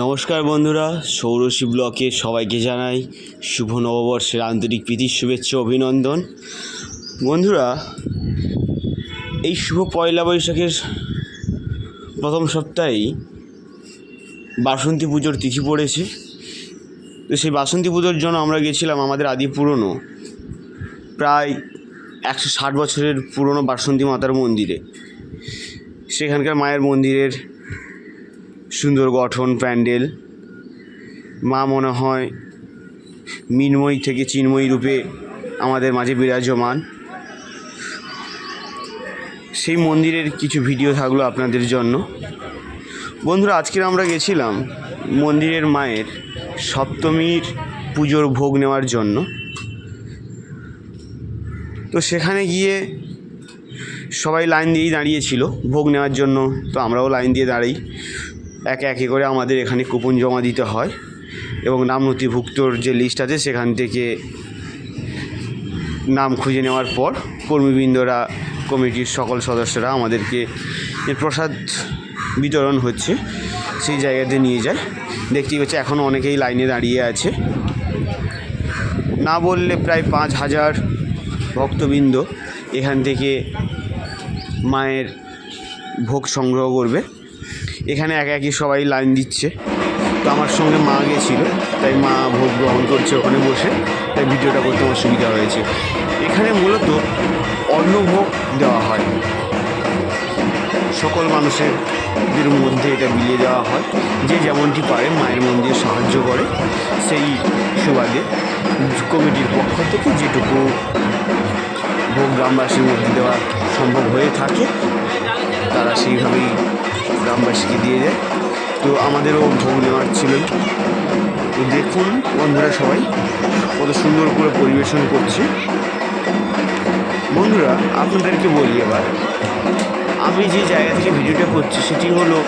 নমস্কার বন্ধুরা, সৌরশী ব্লকে সবাইকে জানাই শুভ নববর্ষের আন্তরিক প্রীতির শুভেচ্ছা, অভিনন্দন। বন্ধুরা, এই শুভ পয়লা বৈশাখের প্রথম সপ্তাহেই বাসন্তী পুজোর তিথি পড়েছে। তো সেই বাসন্তী পুজোর জন্য আমরা গেছিলাম আমাদের আদি পুরনো, প্রায় একশো ষাট বছরের পুরনো বাসন্তী মাতার মন্দিরে। সেখানকার মায়ের মন্দিরের সুন্দর গঠন প্যান্ডেল। মা মনে হয় মিনময়ী থেকে চিন্ময়ী রূপে আমাদের মাঝে বিরাজমান। সেই মন্দিরের কিছু ভিডিও থাকল আপনাদের জন্য। বন্ধুরা আজকের আমরা গেছিলাম মন্দিরের মায়ের সপ্তমীর পুজোর ভোগ নেওয়ার জন্য। তো সেখানে গিয়ে সবাই লাইন দিয়েই দাঁড়িয়েছিল ভোগ নেওয়ার জন্য। তো আমরাও লাইন দিয়ে দাঁড়াই। একে একে করে আমাদের এখানে কুপন জমা দিতে হয় এবং নাম নথিভুক্তর যে লিস্ট আছে সেখান থেকে নাম খুঁজে নেওয়ার পর কর্মীবৃন্দরা, কমিটির সকল সদস্যরা আমাদেরকে প্রসাদ বিতরণ হচ্ছে, সেই জায়গাতে নিয়ে যায়। দেখতেই পাচ্ছি, এখনও অনেকেই লাইনে দাঁড়িয়ে আছে। না বললে প্রায় পাঁচ হাজার ভক্তবৃন্দ এখান থেকে মায়ের ভোগ সংগ্রহ করবে। এখানে একে একে সবাই লাইন দিচ্ছে। তো আমার সঙ্গে মা গেছিল, তাই মা ভোগ গ্রহণ করছে ওখানে বসে, তাই ভিডিওটা করতে আমার সুবিধা হয়েছে। এখানে মূলত অন্নভোগ দেওয়া হয়। সকল মানুষের দের মধ্যে এটা বিলিয়ে দেওয়া হয়। যে যেমনটি পারে মায়ের মন্দিরে সাহায্য করে, সেই সুবাদে কমিটির পক্ষ থেকে যেটুকু ভোগ গ্রামবাসীর মধ্যে দেওয়া সম্ভব হয়ে থাকে, তারা সেইভাবেই গ্রামবাসীকে দিয়ে যায় তো আমাদেরও ভোগ নেওয়ার ছিল। তো দেখুন বন্ধুরা সবাই, কত সুন্দর করে পরিবেশন করছে। বন্ধুরা, আপনাদেরকে বলি এবার, আমি যে জায়গা থেকে ভিডিওটা করছি, সেটি হলো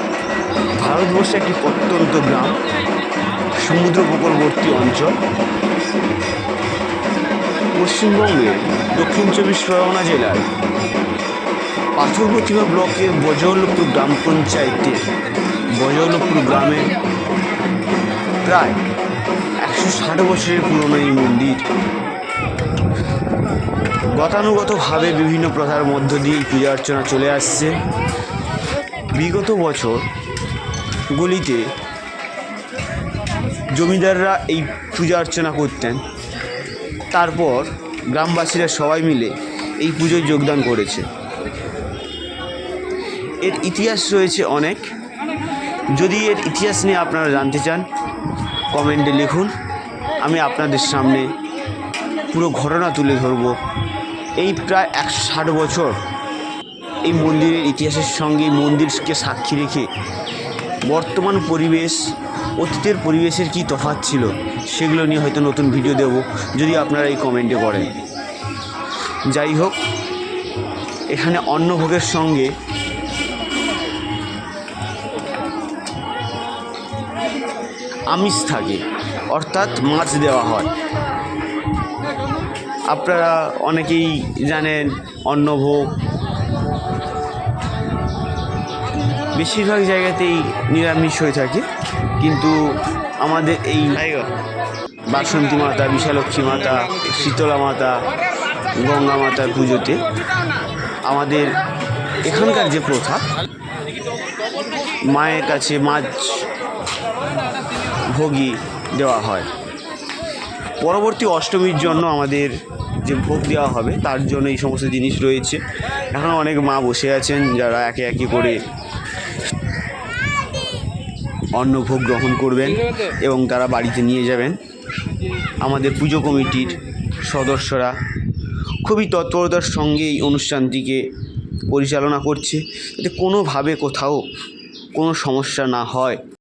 ভারতবর্ষে একটি প্রত্যন্ত গ্রাম, সমুদ্র উপকূলবর্তী অঞ্চল। পশ্চিমবঙ্গের দক্ষিণ চব্বিশ পরগনা জেলার পাথর প্রতিমা ব্লকের বজৌলপুর গ্রাম পঞ্চায়েতে বজৌলপুর গ্রামে প্রায় একশো ষাট বছরের পুরনো এই মন্দির। গতানুগতভাবে বিভিন্ন প্রথার মধ্য দিয়ে পূজা অর্চনা চলে আসছে। বিগত বছর গুলিতে জমিদাররা এই পূজা অর্চনা করতেন। তারপর গ্রামবাসীরা সবাই মিলে এই পুজোয় যোগদান করেছে। এর ইতিহাস রয়েছে অনেক। যদি এর ইতিহাস নিয়ে আপনারা জানতে চান, কমেন্টে লিখুন। আমি আপনাদের সামনে পুরো ঘটনা তুলে ধরব। এই প্রায় একশো ষাট বছর এই মন্দিরের ইতিহাসের সঙ্গে মন্দিরকে সাক্ষী রেখে বর্তমান পরিবেশ, অতীতের পরিবেশের কী তফাৎ ছিল, সেগুলো নিয়ে হয়তো নতুন ভিডিও দেব, যদি আপনারা এই কমেন্টে করেন। যাই হোক, এখানে অন্নভোগের সঙ্গে আমিষ থাকে, অর্থাৎ মাছ দেওয়া হয়। আপনারা অনেকেই জানেন, অন্নভোগ। বেশিরভাগ জায়গাতেই নিরামিষ হয়ে থাকে, কিন্তু আমাদের এই বাসন্তী মাতা বিশালক্ষী মাতা, শীতলা মাতা, গঙ্গা মাতার পুজোতে আমাদের এখানকার যে প্রথা, মায়ের কাছে মাছ ভোগী দেওয়া হয়। পরবর্তী অষ্টমীর জন্য আমাদের যে ভোগ দেওয়া হবে, তার জন্য এই সমস্ত জিনিস রয়েছে। এখন অনেক মা বসে আছেন, যারা একে একে করে অন্ন ভোগ গ্রহণ করবেন এবং তারা বাড়িতে নিয়ে যাবেন। আমাদের পুজো কমিটির সদস্যরা খুবই তৎপরতার সঙ্গে এই অনুষ্ঠানটিকে পরিচালনা করছে। যাতে কোনোভাবে কোথাও কোনো সমস্যা না হয়।